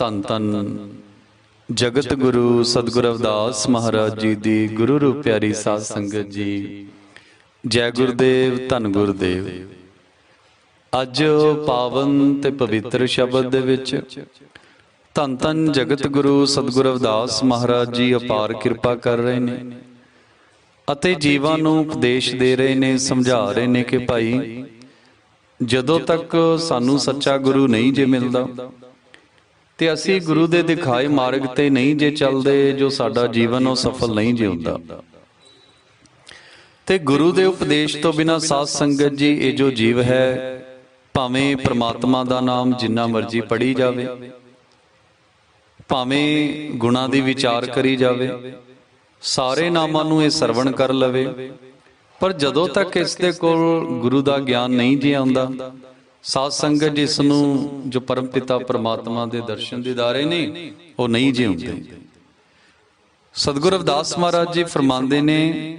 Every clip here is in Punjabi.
ਧੰਨ ਧੰਨ ਜਗਤ ਗੁਰੂ ਸਤਿਗੁਰ ਅਵਦਾਸ ਮਹਾਰਾਜ ਜੀ ਦੀ ਗੁਰੂ ਰੂਪ ਪਿਆਰੀ ਸਾਧ ਸੰਗਤ ਜੀ। ਜੈ ਗੁਰਦੇਵ, ਧੰਨ ਗੁਰਦੇਵ। ਅੱਜ ਪਾਵਨ ਤੇ ਪਵਿੱਤਰ ਸ਼ਬਦ ਦੇ ਵਿੱਚ ਧੰਨ ਧੰਨ ਜਗਤ ਗੁਰੂ ਸਤਿਗੁਰ ਅਵਦਾਸ ਮਹਾਰਾਜ ਜੀ ਅਪਾਰ ਕਿਰਪਾ ਕਰ ਰਹੇ ਨੇ ਅਤੇ ਜੀਵਾਂ ਨੂੰ ਉਪਦੇਸ਼ ਦੇ ਰਹੇ ਨੇ, ਸਮਝਾ ਰਹੇ ਨੇ ਕਿ ਭਾਈ, ਜਦੋਂ ਤੱਕ ਸਾਨੂੰ ਸੱਚਾ ਗੁਰੂ ਨਹੀਂ ਜੇ ਮਿਲਦਾ ਤੇ ਅਸੀਂ ਗੁਰੂ ਦੇ ਦਿਖਾਏ ਮਾਰਗ ਤੇ ਨਹੀਂ ਜੇ ਚੱਲਦੇ, ਜੋ ਸਾਡਾ ਜੀਵਨ ਉਹ ਸਫਲ ਨਹੀਂ ਜਿਉਂਦਾ। ਤੇ ਗੁਰੂ ਦੇ ਉਪਦੇਸ਼ ਤੋਂ ਬਿਨਾ ਸਾਧ ਸੰਗਤ ਜੀ, ਇਹ ਜੋ ਜੀਵ ਹੈ, ਭਾਵੇਂ ਪ੍ਰਮਾਤਮਾ ਦਾ ਨਾਮ ਜਿੰਨਾ ਮਰਜ਼ੀ ਪੜੀ ਜਾਵੇ, ਭਾਵੇਂ ਗੁਣਾ ਦੀ ਵਿਚਾਰ ਕਰੀ ਜਾਵੇ, ਸਾਰੇ ਨਾਮਾਂ ਨੂੰ ਇਹ ਸਰਵਣ ਕਰ ਲਵੇ, ਪਰ ਜਦੋਂ ਤੱਕ ਇਸ ਦੇ ਕੋਲ ਗੁਰੂ ਦਾ ਗਿਆਨ ਨਹੀਂ ਜੀ ਆਉਂਦਾ ਸਾਧ ਸੰਗਤ ਜਿਸ ਨੂੰ ਜੋ ਪਰਮਪਿਤਾ ਪ੍ਰਮਾਤਮਾ ਦੇ ਦਰਸ਼ਨ ਦੀਦਾਰੇ ਨੇ, ਉਹ ਨਹੀਂ ਜਿਉਂਦੇ ਸਤਿਗੁਰ ਅਵਦਾਸ ਮਹਾਰਾਜ ਜੀ ਫਰਮਾਉਂਦੇ ਨੇ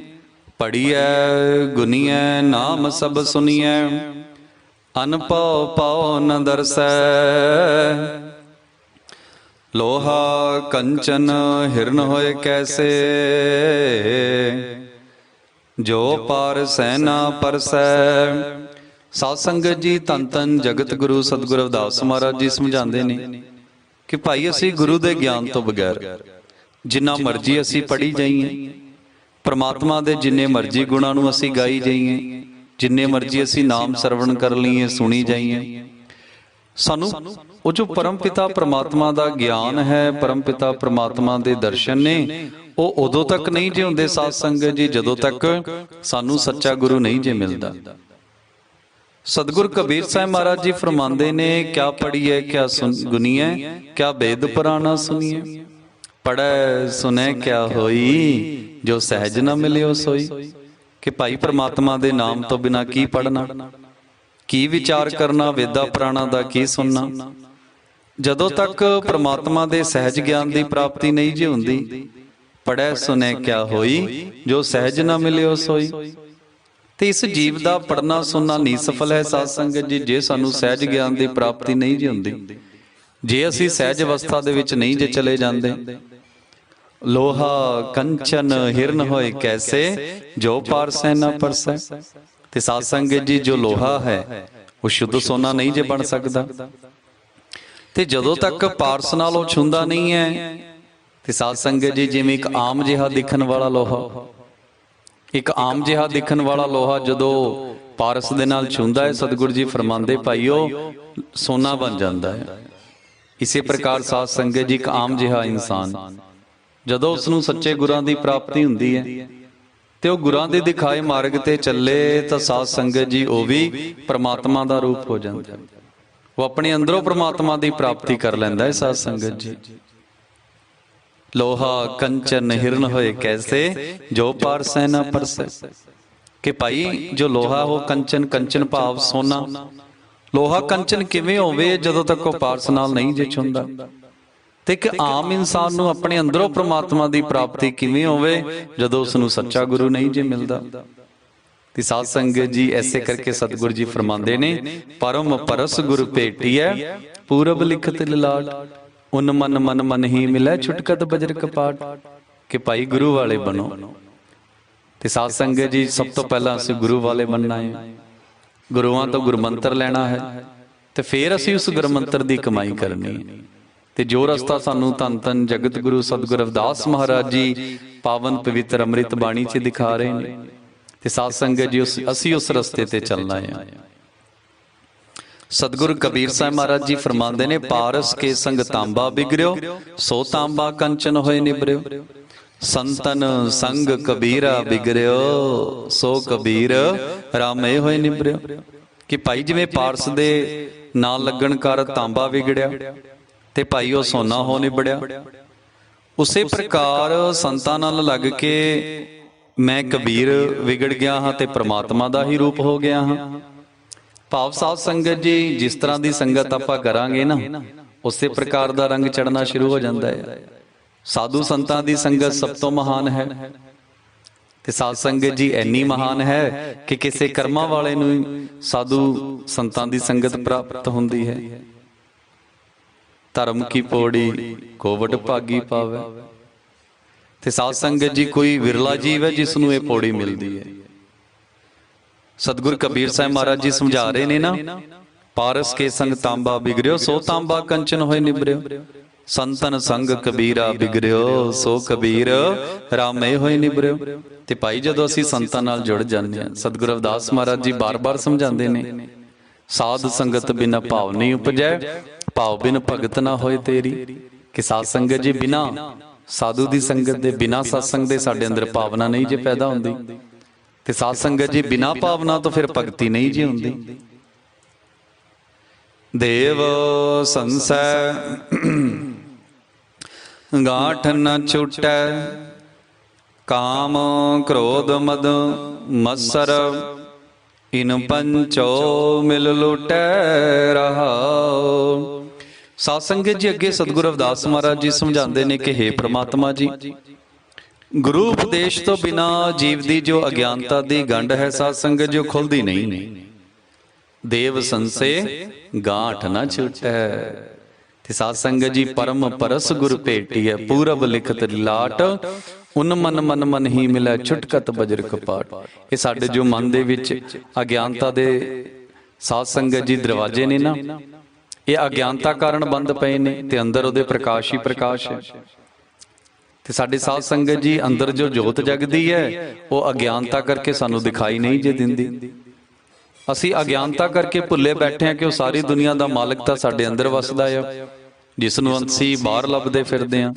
ਪੜੀਐ ਗੁਨੀਐ, ਨਾਮ ਸਭ ਸੁਨੀਐ, ਅਨਪਉ ਪਉ ਨ ਦਰਸੈ। ਲੋਹਾ ਕੰਚਨ ਹਿਰਨ ਹੋਏ ਕੈਸੇ, ਜੋ ਪਰ ਸੈਨਾ ਪਰਸੈ। ਸਾਧ ਸੰਗਤ ਜੀ ਤਨ ਤਨ ਜਗਤ ਗੁਰੂ ਸਤਿਗੁਰ ਅਵਦਾਸ ਮਹਾਰਾਜ ਜੀ ਸਮਝਾਉਂਦੇ ਨੇ ਕਿ ਭਾਈ, ਅਸੀਂ ਗੁਰੂ ਦੇ ਗਿਆਨ ਤੋਂ ਬਗੈਰ ਜਿੰਨਾ ਮਰਜ਼ੀ ਅਸੀਂ ਪੜੀ ਜਾਈਏ, ਪਰਮਾਤਮਾ ਦੇ ਜਿੰਨੇ ਮਰਜ਼ੀ ਗੁਣਾਂ ਨੂੰ ਅਸੀਂ ਗਾਈ ਜਾਈਏ, ਜਿੰਨੇ ਮਰਜ਼ੀ ਅਸੀਂ ਨਾਮ ਸਰਵਣ ਕਰ ਲਈਏ, ਸੁਣੀ ਜਾਈਏ। ਸਾਨੂੰ ਉਹ ਜੋ ਪਰਮ ਪਿਤਾ ਪਰਮਾਤਮਾ ਦਾ ਗਿਆਨ ਹੈ ਪਰਮ ਪਿਤਾ ਪਰਮਾਤਮਾ ਦੇ ਦਰਸ਼ਨ ਨੇ, ਉਹ ਉਦੋਂ ਤੱਕ ਨਹੀਂ ਜਿਉਂਦੇ ਸਾਧ ਸੰਗਤ ਜੀ, ਜਦੋਂ ਤੱਕ ਸਾਨੂੰ ਸੱਚਾ ਗੁਰੂ ਨਹੀਂ ਜੇ ਮਿਲਦਾ। ਸਤਿਗੁਰ ਕਬੀਰ ਸਾਹਿਬ ਮਹਾਰਾਜ ਜੀ ਫਰਮਾਉਂਦੇ ਨੇ, ਕਿਆ ਪੜੀਏ ਕਿਆ ਸੁਨ ਗੁਨੀਏ, ਕਿਆ ਬੇਦ ਪੁਰਾਣਾ ਸੁਨੀਏ ਪੜੈ ਸੁਨੈ ਕਿਆ ਹੋਈ, ਜੋ ਸਹਿਜ ਨਾ ਮਿਲਿਓ ਸੋਈ। ਕਿ ਭਾਈ ਪ੍ਰਮਾਤਮਾ ਦੇ ਨਾਮ ਤੋਂ ਬਿਨਾ ਕੀ ਪੜਨਾ ਕੀ ਵਿਚਾਰ ਕਰਨਾ, ਵੇਦਾ ਪੁਰਾਣਾ ਦਾ ਕੀ ਸੁਣਨਾ? ਜਦੋਂ ਤੱਕ ਪ੍ਰਮਾਤਮਾ ਦੇ ਸਹਿਜ ਗਿਆਨ ਦੀ ਪ੍ਰਾਪਤੀ ਨਹੀਂ ਜੀ ਹੁੰਦੀ ਪੜੈ ਸੁਨੈ ਕਿਆ ਹੋਈ, ਜੋ ਸਹਿਜ ਨਾ ਮਿਲਿਓ ਸੋਈ। ਤੇ ਇਸ ਜੀਵ ਦਾ ਪੜਨਾ ਸੁਣਨਾ ਨਹੀਂ ਸਫਲ ਹੈ ਸਾਧ ਸੰਗਤ ਜੀ ਜੇ ਸਾਨੂੰ ਸਹਿਜ ਗਿਆਨ ਦੀ ਪ੍ਰਾਪਤੀ ਨਹੀਂ ਜੀ ਹੁੰਦੀ ਜੇ ਅਸੀਂ ਸਹਿਜ ਅਵਸਥਾ ਦੇ ਵਿੱਚ ਨਹੀਂ ਜੇ ਚਲੇ ਜਾਂਦੇ। ਲੋਹਾ ਕੰਚਨ ਹਿਰਨ ਹੋਏ ਕੈਸੇ? ਜੋ ਪਾਰਸੈ ਨਾ ਪਰਸੈ। ਤੇ ਸਾਧ ਸੰਗਤ ਜੀ ਜੋ ਲੋਹਾ ਹੈ ਉਹ ਸ਼ੁੱਧ ਸੋਨਾ ਨਹੀਂ ਜੇ ਬਣ ਸਕਦਾ। ਤੇ ਜਦੋਂ ਤੱਕ ਪਾਰਸ ਨਾਲ ਉਹ ਛੁੰਦਾ ਨਹੀਂ ਹੈ ਤੇ ਸਾਧ ਸੰਗਤ ਜੀ ਜਿਵੇਂ ਇੱਕ ਆਮ ਜਿਹਾ ਦਿਖਣ ਵਾਲਾ ਲੋਹਾ। ਇੱਕ ਆਮ ਜਿਹਾ ਦਿਖਣ ਵਾਲਾ ਲੋਹਾ ਜਦੋਂ ਪਾਰਸ ਦੇ ਨਾਲ ਛੁੰਦਾ ਹੈ, ਸਤਿਗੁਰੂ ਜੀ ਫਰਮਾਉਂਦੇ, ਭਾਈਓ, ਸੋਨਾ ਬਣ ਜਾਂਦਾ ਹੈ ਇਸੇ ਪ੍ਰਕਾਰ ਸਾਧ ਸੰਗਤ ਜੀ ਇੱਕ ਆਮ ਜਿਹਾ ਇਨਸਾਨ, ਜਦੋਂ ਉਸ ਨੂੰ ਸੱਚੇ ਗੁਰਾਂ ਦੀ ਪ੍ਰਾਪਤੀ ਹੁੰਦੀ ਹੈ ਤੇ ਉਹ ਗੁਰਾਂ ਦੇ ਦਿਖਾਏ ਮਾਰਗ ਤੇ ਚੱਲੇ, ਤਾਂ ਸਾਧ ਸੰਗਤ ਜੀ ਉਹ ਵੀ ਪ੍ਰਮਾਤਮਾ ਦਾ ਰੂਪ ਹੋ ਜਾਂਦਾ ਹੈ। ਉਹ ਆਪਣੇ ਅੰਦਰੋਂ ਪ੍ਰਮਾਤਮਾ ਦੀ ਪ੍ਰਾਪਤੀ ਕਰ ਲੈਂਦਾ ਹੈ, ਸਾਧ ਸੰਗਤ ਜੀ ਲੋਹਾ ਕੰਚਨ ਹਿਰਨ ਹੋਏ ਕੈਸੇ, ਜੋ ਪਾਰਸੈ ਨਾ ਪਰਸੈ। ਕਿ ਭਾਈ, ਜੋ ਲੋਹਾ ਉਹ ਕੰਚਨ ਕੰਚਨ ਭਾਵ ਸੋਨਾ। ਲੋਹਾ ਕੰਚਨ ਕਿਵੇਂ ਹੋਵੇ, ਜਦੋਂ ਤੱਕ ਉਹ ਪਾਰਸ ਨਾਲ ਨਹੀਂ ਜੇ ਛੁੰਦਾ। ਤੇ ਇੱਕ ਆਮ ਇਨਸਾਨ ਨੂੰ ਆਪਣੇ ਅੰਦਰੋਂ ਪ੍ਰਮਾਤਮਾ ਦੀ ਪ੍ਰਾਪਤੀ ਕਿਵੇਂ ਹੋਵੇ, ਜਦੋਂ ਉਸ ਨੂੰ ਸੱਚਾ ਗੁਰੂ ਨਹੀਂ ਜੇ ਮਿਲਦਾ। ਤੇ ਸਾਧ ਸੰਗਤ ਜੀ ਐਸੇ ਕਰਕੇ ਸਤਿਗੁਰੂ ਜੀ ਫਰਮਾਉਂਦੇ ਨੇ, ਪਰਮ ਪਰਸ ਗੁਰ ਭੇਟੀਐ, ਪੂਰਬ ਲਿਖਤ ਲਲਾਟ। ਉਨ ਮਨ ਮਨ ਮਨ ਹੀ ਮਿਲੈ ਛੁਟਕਤ ਬਜਰ ਕਪਾਟ, ਕਿ ਭਾਈ ਗੁਰੂ ਵਾਲੇ ਬਣੋ। ਤੇ ਸਾਧ ਸੰਗਤ ਜੀ, ਸਭ ਤੋਂ ਪਹਿਲਾਂ ਅਸੀਂ ਗੁਰੂ ਵਾਲੇ ਬਣਨਾ ਹੈ। ਗੁਰੂਆਂ ਤੋਂ ਗੁਰਮੰਤਰ ਲੈਣਾ ਹੈ। ਤੇ ਫਿਰ ਅਸੀਂ ਉਸ ਗੁਰਮੰਤਰ ਦੀ ਕਮਾਈ ਕਰਨੀ ਹੈ। ਤੇ ਜੋ ਰਸਤਾ ਸਾਨੂੰ ਧੰਨ ਧੰਨ ਜਗਤ ਗੁਰੂ ਸਤਿਗੁਰ ਅਵਦਾਸ ਮਹਾਰਾਜ ਜੀ ਪਾਵਨ ਪਵਿੱਤਰ ਅੰਮ੍ਰਿਤ ਬਾਣੀ 'ਚ ਦਿਖਾ ਰਹੇ ਨੇ। ਤੇ ਸਾਧ ਸੰਗਤ ਜੀ, ਉਸ- ਅਸੀਂ ਉਸ ਰਸਤੇ ਤੇ ਚੱਲਣਾ ਹੈ। ਸਤਿਗੁਰ ਕਬੀਰ ਸਾਹਿਬ ਮਹਾਰਾਜ ਜੀ ਫਰਮਾਉਂਦੇ ਨੇ ਪਾਰਸ ਕੇ ਸੰਗ ਤਾਂਬਾ ਬਿਗਰਿਓ ਸੋ ਤਾਂਬਾ ਕੰਚਨ ਹੋਏ ਨਿਬਰਿਓ ਸੰਤਨ ਸੰਗ ਕਬੀਰਾ ਬਿਗਰਿਓ ਸੋ ਕਬੀਰ ਰਾਮੇ ਹੋਏ ਨਿਬਰਿਓ ਕਿ ਭਾਈ ਜਿਵੇਂ ਪਾਰਸ ਦੇ ਨਾਲ ਲੱਗਣ ਕਰ ਤਾਂਬਾ ਵਿਗੜਿਆ ਤੇ ਭਾਈ ਉਹ ਸੋਨਾ ਹੋ ਨਿਬੜਿਆ। ਉਸੇ ਪ੍ਰਕਾਰ ਸੰਤਾਂ ਨਾਲ ਲੱਗ ਕੇ ਮੈਂ ਕਬੀਰ ਵਿਗੜ ਗਿਆ ਹਾਂ ਤੇ ਪ੍ਰਮਾਤਮਾ ਦਾ ਹੀ ਰੂਪ ਹੋ ਗਿਆ ਹਾਂ। ਭਾਵ ਸਾਧ ਸੰਗਤ ਜੀ, ਜਿਸ ਤਰ੍ਹਾਂ ਦੀ ਸੰਗਤ ਆਪਾਂ ਕਰਾਂਗੇ ਨਾ, ਉਸੇ ਪ੍ਰਕਾਰ ਦਾ ਰੰਗ ਚੜਨਾ ਸ਼ੁਰੂ ਹੋ ਜਾਂਦਾ ਹੈ। ਸਾਧੂ ਸੰਤਾਂ ਦੀ ਸੰਗਤ ਸਭ ਤੋਂ ਮਹਾਨ ਹੈ। ਤੇ ਸਾਧ ਸੰਗਤ ਜੀ ਐਨੀ ਮਹਾਨ ਹੈ ਕਿ ਕਿਸੇ ਕਰਮਾਂ ਵਾਲੇ ਨੂੰ ਸਾਧੂ ਸੰਤਾਂ ਦੀ ਸੰਗਤ ਪ੍ਰਾਪਤ ਹੁੰਦੀ ਹੈ। ਧਰਮ ਕੀ ਪੌੜੀ ਕੋਵਟ ਭਾਗੀ ਪਾਵੇ। ਤੇ ਸਾਧ ਸੰਗਤ ਜੀ ਕੋਈ ਵਿਰਲਾ ਜੀਵ ਹੈ, ਜਿਸ ਨੂੰ ਇਹ ਪੌੜੀ ਮਿਲਦੀ ਹੈ। ਸਤਿਗੁਰ ਕਬੀਰ ਸਾਹਿਬ ਮਹਾਰਾਜ ਜੀ ਸਮਝਾ ਰਹੇ ਨੇ ਨਾ। ਪਾਰਸ ਕੇ ਸੰਗ ਤਾਂਬਾ ਬਿਗੜਿਓ ਸੋ ਤਾਂਬਾ ਕੰਚਨ ਹੋਏ ਨਿਬਰਿਓ। ਸੰਤਨ ਸੰਗ ਕਬੀਰਾ ਬਿਗੜਿਓ ਸੋ ਕਬੀਰ ਰਾਮੇ ਹੋਏ ਨਿਬਰਿਓ। ਤੇ ਭਾਈ ਜਦੋਂ ਅਸੀਂ ਸੰਤਾਂ ਨਾਲ ਜੁੜ ਜਾਂਦੇ ਹਾਂ ਸਤਿਗੁਰੂ ਰਵਿਦਾਸ ਮਹਾਰਾਜ ਜੀ ਬਾਰ-ਬਾਰ ਸਮਝਾਉਂਦੇ ਨੇ ਸਾਧ ਸੰਗਤ ਬਿਨਾ ਭਾਵ ਨਹੀਂ ਉਪਜੈ ਭਾਵ ਬਿਨ ਭਗਤ ਨਾ ਹੋਏ ਤੇਰੀ। ਕਿ ਸਾਧ ਸੰਗਤ ਜੀ ਬਿਨਾ ਸਾਧੂ ਦੀ ਸੰਗਤ ਦੇ ਬਿਨਾ ਸਤਸੰਗ ਦੇ ਸਾਡੇ ਅੰਦਰ ਭਾਵਨਾ ਨਹੀਂ ਜੇ ਪੈਦਾ ਹੁੰਦੀ। ਤੇ ਸਾਧ ਸੰਗਤ ਜੀ ਬਿਨਾ ਭਾਵਨਾ ਤੋਂ ਫਿਰ ਭਗਤੀ ਨਹੀਂ ਜੀ ਹੁੰਦੀ। ਦੇਵ ਸੰਸੈ, ਗਾਠ ਨ ਛੁਟੈ, ਕਾਮ ਕ੍ਰੋਧ ਮਦ ਮਸਰ, ਇਨ ਪੰਚੋ ਮਿਲ ਲੁਟੈ ਰਹਾਉ। ਸਾਧ ਸੰਗਤ ਜੀ ਅੱਗੇ ਸਤਿਗੁਰੂ ਅਵਦਾਸ ਮਹਾਰਾਜ ਜੀ ਸਮਝਾਉਂਦੇ ਨੇ ਕਿ हे ਪ੍ਰਮਾਤਮਾ ਜੀ ਗੁਰੂ ਉਪਦੇਸ਼ ਤੋਂ ਬਿਨਾ ਜੀਵ ਦੀ ਜੋ ਅਗਿਆਨਤਾ ਦੀ ਗੰਢ ਹੈ ਸਾਧ ਸੰਗਤ ਜੋ ਖੁੱਲਦੀ ਨਹੀਂ। ਦੇਵ ਸੰਸੇ ਗਾਂਠ ਨਾ ਛੁਟੈ। ਤੇ ਸਾਧ ਸੰਗਤ ਜੀ ਪਰਮ ਪਰਸ ਗੁਰ ਭੇਟੀਐ, ਪੂਰਬ ਲਿਖਤ ਲਾਟ। ਉਨ ਮਨ ਮਨ ਮਨ ਹੀ ਮਿਲੈ, ਛੁਟਕਤ ਬਜਰ ਕਪਾਟ ਇਹ ਸਾਡੇ ਜੋ ਮਨ ਦੇ ਵਿੱਚ ਅਗਿਆਨਤਾ ਦੇ ਸਾਧ ਸੰਗਤ ਜੀ ਦਰਵਾਜ਼ੇ ਨੇ ਨਾ। ਇਹ ਅਗਿਆਨਤਾ ਕਾਰਨ ਬੰਦ ਪਏ ਨੇ ਤੇ ਅੰਦਰ ਉਹਦੇ ਪ੍ਰਕਾਸ਼ ਹੀ ਪ੍ਰਕਾਸ਼ ਹੈ। ਤੇ ਸਾਡੇ ਸਾਧ ਸੰਗਤ ਜੀ ਅੰਦਰ ਜੋ ਜੋਤ ਜਗਦੀ ਹੈ ਉਹ ਅਗਿਆਨਤਾ ਕਰਕੇ ਸਾਨੂੰ ਦਿਖਾਈ ਨਹੀਂ ਜੇ ਦਿੰਦੀ। ਅਸੀਂ ਅਗਿਆਨਤਾ ਕਰਕੇ ਭੁੱਲੇ ਬੈਠੇ ਹਾਂ ਕਿ ਉਹ ਸਾਰੀ ਦੁਨੀਆ ਦਾ ਮਾਲਕ ਤਾਂ ਸਾਡੇ ਅੰਦਰ ਵਸਦਾ ਆ ਜਿਸ ਨੂੰ ਅਸੀਂ ਬਾਹਰ ਲੱਭਦੇ ਫਿਰਦੇ ਹਾਂ।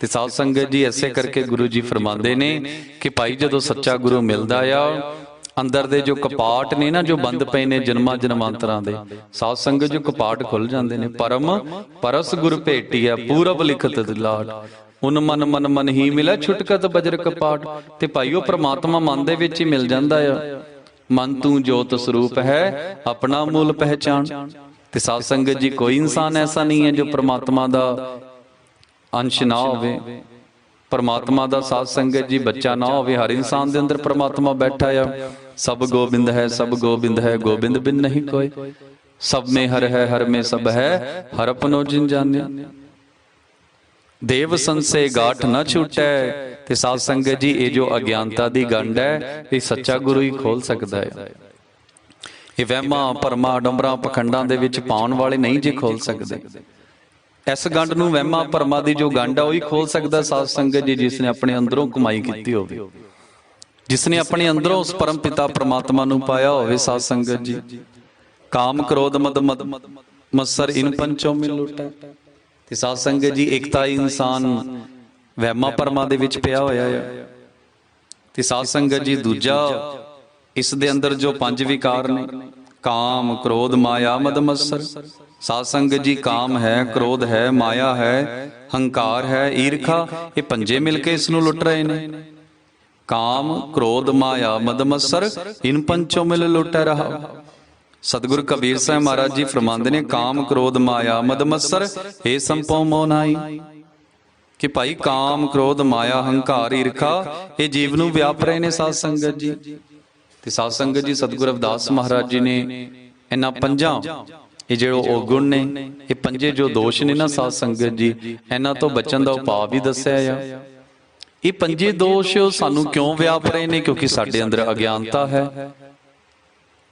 ਤੇ ਸਾਧ ਸੰਗਤ ਜੀ ਐਸੇ ਕਰਕੇ ਗੁਰੂ ਜੀ ਫਰਮਾਉਂਦੇ ਨੇ ਕਿ ਭਾਈ ਜਦੋਂ ਸੱਚਾ ਗੁਰੂ ਮਿਲਦਾ ਆ ਅੰਦਰ ਦੇ ਜੋ ਕਪਾਟ ਨੇ ਨਾ ਜੋ ਬੰਦ ਪਏ ਨੇ ਜਨਮਾਂ ਜਨਮਾਂਤਰਾਂ ਦੇ ਸਾਧ ਸੰਗਤ ਜੋ ਕਪਾਟ ਖੁੱਲ ਜਾਂਦੇ ਨੇ ਪਰਮ ਪਰਸ ਗੁਰ ਭੇਟੀਆ ਪੂਰਬ ਲਿਖਤ ਦਿਲਾਟ ਹੁਣ ਮਨ ਮਨ ਮਨ ਹੀ ਮਿਲਿਆ ਛੁਟਕਤ ਬਜਰ ਕਪਾਟ ਤੇ ਭਾਈਓ ਪ੍ਰਮਾਤਮਾ ਮਨ ਦੇ ਵਿੱਚ ਹੀ ਮਿਲ ਜਾਂਦਾ ਆ। ਮਨ ਤੂੰ ਜੋਤ ਸਰੂਪ ਹੈ, ਆਪਣਾ ਮੂਲ ਪਹਿਚਾਨ ਤੇ ਸਾਧ ਸੰਗਤ ਜੀ ਕੋਈ ਇਨਸਾਨ ਐਸਾ ਨਹੀਂ ਹੈ ਜੋ ਪ੍ਰਮਾਤਮਾ ਦਾ ਅੰਸ਼ ਨਾ ਹੋਵੇ। ਪਰਮਾਤਮਾ ਦਾ ਸਾਧ ਸੰਗਤ ਜੀ ਬੱਚਾ ਨਾ ਹੋਵੇ, ਹਰ ਇਨਸਾਨ ਦੇ ਅੰਦਰ ਪ੍ਰਮਾਤਮਾ ਬੈਠਾ ਆ। ਸਭ ਗੋਬਿੰਦ ਹੈ, ਸਭ ਗੋਬਿੰਦ ਹੈ, ਗੋਬਿੰਦ ਬਿਨ ਨਹੀਂ ਕੋਈ। ਸਭ ਮੇ ਹਰ ਹੈ, ਹਰ ਮੇ ਸਭ ਹੈ, ਹਰ ਆਪਣੋ ਜਿਨ ਜਾਣਿਆ। ਦੇਵ ਸੰਸੇ ਗਾਠ ਨਾ ਛੁਟੈ ਤੇ ਸਾਧ ਸੰਗਤ ਜੀ ਇਹ ਜੋ ਅਗਿਆਨਤਾ ਦੀ ਗੰਢ ਹੈ ਇਹ ਸੱਚਾ ਗੁਰੂ ਹੀ ਖੋਲ ਸਕਦਾ ਹੈ। ਇਹ ਵਹਿਮਾਂ ਪਰਮਾ ਡੰਬਰਾਂ ਪਖੰਡਾਂ ਦੇ ਵਿੱਚ ਪਾਉਣ ਵਾਲੇ ਨਹੀਂ ਜੇ ਖੋਲ ਸਕਦੇ। ਇਸ ਗੰਢ ਨੂੰ ਵਹਿਮਾਂ ਪਰਮਾ ਦੀ ਜੋ ਗੰਢ ਆ ਉਹ ਹੀ ਖੋਲ ਸਕਦਾ ਸਾਧ ਸੰਗਤ ਜੀ ਜਿਸ ਨੇ ਆਪਣੇ ਅੰਦਰੋਂ ਕਮਾਈ ਕੀਤੀ ਹੋਵੇ। ਜਿਸ ਨੇ ਆਪਣੇ ਅੰਦਰੋਂ ਉਸ ਪਰਮ ਪਿਤਾ ਪ੍ਰਮਾਤਮਾ ਨੂੰ ਪਾਇਆ ਹੋਵੇ ਸਾਧ ਸੰਗਤ ਜੀ। ਕਾਮ ਕ੍ਰੋਧ ਮਦ ਮਦ ਮਸਰ ਇਨ ਪੰਚੋਂ ਮਿਲ ਲੁਟੈ ਤੇ ਸਾਧ ਸੰਗਤ ਜੀ ਇਕਤਾ ਇਨਸਾਨ ਵਹਿਮਾਂ ਪਰਮਾ ਦੇ ਵਿੱਚ ਪਿਆ ਹੋਇਆ ਹੈ ਤੇ ਸਾਧ ਸੰਗਤ ਜੀ, ਦੂਜਾ ਇਸ ਦੇ ਅੰਦਰ ਜੋ ਪੰਜ ਵਿਕਾਰ ਨੇ, ਕਾਮ, ਕ੍ਰੋਧ, ਮਾਇਆ ਮਦ ਮਸਰ ਸਾਧ ਸੰਗਤ ਜੀ, ਕਾਮ ਹੈ, ਕ੍ਰੋਧ ਹੈ, ਮਾਇਆ ਹੈ, ਹੰਕਾਰ ਹੈ, ਈਰਖਾ, ਇਹ ਪੰਜੇ ਮਿਲ ਕੇ ਇਸ ਨੂੰ ਲੁੱਟ ਰਹੇ ਨੇ। ਕਾਮ, ਕ੍ਰੋਧ, ਮਾਇਆ ਮਦ ਮਸਰ ਇਨ ਪੰਚੋਂ ਮਿਲ ਲੁੱਟ ਰਹਾ। ਸਤਿਗੁਰ ਕਬੀਰ ਸਾਹਿਬ ਮਹਾਰਾਜ ਜੀ ਫਰਮਾਉਂਦੇ ਨੇ, ਕਾਮ ਕ੍ਰੋਧ ਮਾਇਆ ਮਦ ਮਸਰ ਏ ਸੰਪਉ ਮੋ ਨਾਈ ਕਿ ਭਾਈ, ਕਾਮ ਕ੍ਰੋਧ ਮਾਇਆ, ਹੰਕਾਰ ਈਰਖਾ, ਇਹ ਜੀਵ ਨੂੰ ਵਿਆਪ ਰਹੇ ਨੇ ਸਾਧ ਸੰਗਤ ਜੀ। ਤੇ ਸਾਧ ਸੰਗਤ ਜੀ, ਸਤਿਗੁਰ ਅਵਦਾਸ ਮਹਾਰਾਜ ਜੀ ਨੇ ਇਹਨਾਂ ਪੰਜਾਂ, ਇਹ ਜਿਹੜੇ ਔਗੁਣ ਨੇ, ਇਹ ਪੰਜੇ ਜੋ ਦੋਸ਼ ਨੇ ਨਾ ਸਾਧ ਸੰਗਤ ਜੀ, ਇਹਨਾਂ ਤੋਂ ਬਚਣ ਦਾ ਉਪਾਅ ਵੀ ਦੱਸਿਆ ਆ। ਇਹ ਪੰਜੇ ਦੋਸ਼ ਸਾਨੂੰ ਕਿਉਂ ਵਿਆਪ ਰਹੇ ਨੇ? ਕਿਉਂਕਿ ਸਾਡੇ ਅੰਦਰ ਅਗਿਆਨਤਾ ਹੈ।